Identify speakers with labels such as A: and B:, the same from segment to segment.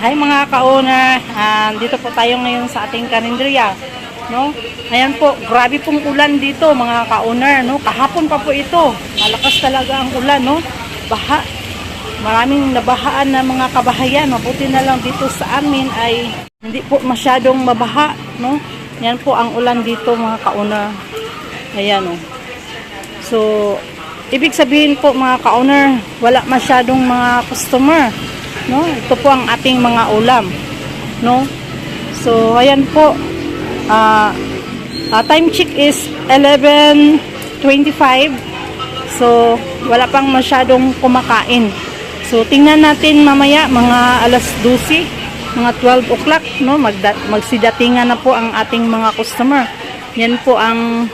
A: Hi mga ka-owner, Ah, dito po tayo ngayon sa ating karinderiya. No? Ayan po, grabe pong ulan dito mga ka-owner. No? Kahapon pa po ito. Malakas talaga ang ulan. No? Baha. Maraming nabahaan na mga kabahayan. Mabuti na lang dito sa amin ay hindi po masyadong mabaha. No? Yan po ang ulan dito mga ka-owner. Ayan o. So, ibig sabihin po mga ka-owner, wala masyadong mga customer. No? Ito po ang ating mga ulam. No? So, ayan po. Ah, ah, time check is 11.25. So, wala pang masyadong kumakain. So, tingnan natin mamaya mga alas 12, mga 12 o'clock, no? Magda- magsidatingan na po ang ating mga customer. Yan po ang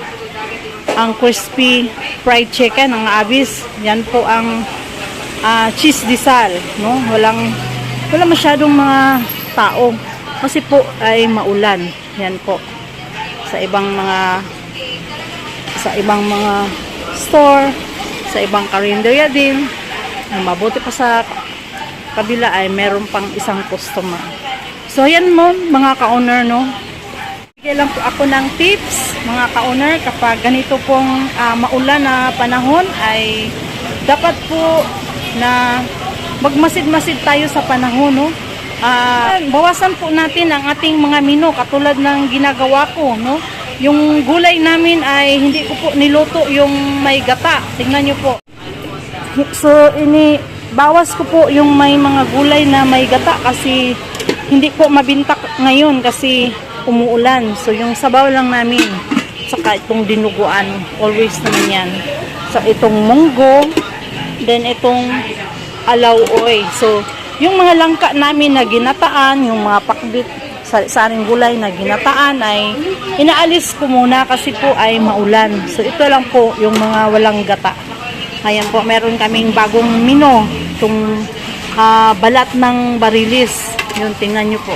A: ang crispy fried chicken, ang abis. Yan po ang ah, cheese disal, no? Walang wala masyadong mga tao kasi po ay maulan. Yan po. Sa ibang mga sa ibang mga store, sa ibang karinderya din. Ang mabuti pa sa kabila ay meron pang isang customer. So ayan mo mga ka-owner no. Bigyan lang po ako ng tips mga ka-owner kapag ganito pong ah, maulan na panahon ay dapat po na magmasid-masid tayo sa panahon no. Ah, bawasan po natin ang ating mga mino katulad ng ginagawa ko no. Yung gulay namin ay hindi ko po niluto yung may gata. Tingnan niyo po. So, ini bawas ko po yung may mga gulay na may gata kasi hindi po mabintak ngayon kasi umuulan. So, yung sabaw lang namin. Saka itong dinuguan. Always naman yan. So, itong munggo. Then, itong alaw oy. So, yung mga langka namin na ginataan, yung mga pakbit sa saring gulay na ginataan ay inaalis ko muna kasi po ay maulan. So, ito lang po yung mga walang gata. Ayan po, meron kaming bagong mino. Itong ah, balat ng barilis. Yun, tingnan nyo po.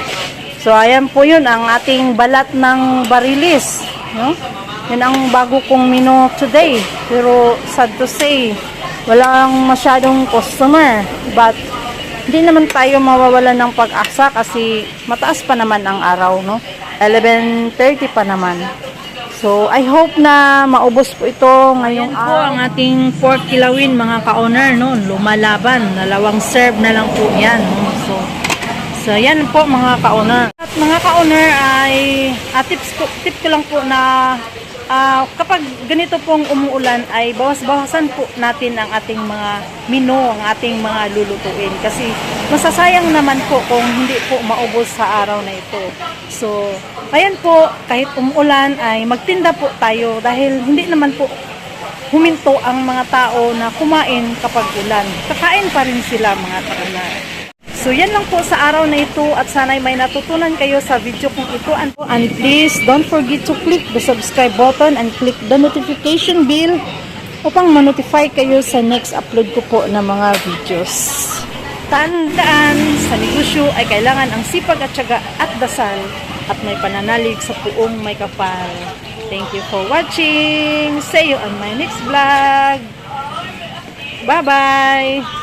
A: So, ayan po yun, ang ating balat ng barilis. No? Yan ang bago kong mino today. Pero, sad to say, walang masyadong customer. But, hindi naman tayo mawawala ng pag-asa kasi mataas pa naman ang araw, no? 11.30 pa naman. So, I hope na maubos po ito ngayong po ang ating pork kilawin mga ka-owner, no? Lumalaban. Dalawang serve na lang po yan, no? So, so yan po mga ka-owner. At mga ka-owner ay ah, tips ko, tip ko lang po na ah, kapag ganito pong umuulan ay bawas-bawasan po natin ang ating mga menu, ang ating mga lulutuin. Kasi masasayang naman po kung hindi po maubos sa araw na ito. So, ayan po, kahit umuulan ay magtinda po tayo dahil hindi naman po huminto ang mga tao na kumain kapag ulan. Kakain pa rin sila mga kaunay. So yan lang po sa araw na ito at sana'y may natutunan kayo sa video kong ito. And, and please don't forget to click the subscribe button and click the notification bell upang ma-notify kayo sa next upload ko po ng mga videos. Tandaan, sa negosyo ay kailangan ang sipag at syaga at dasal at may pananalig sa puong may kapal. Thank you for watching. See you on my next vlog. Bye-bye!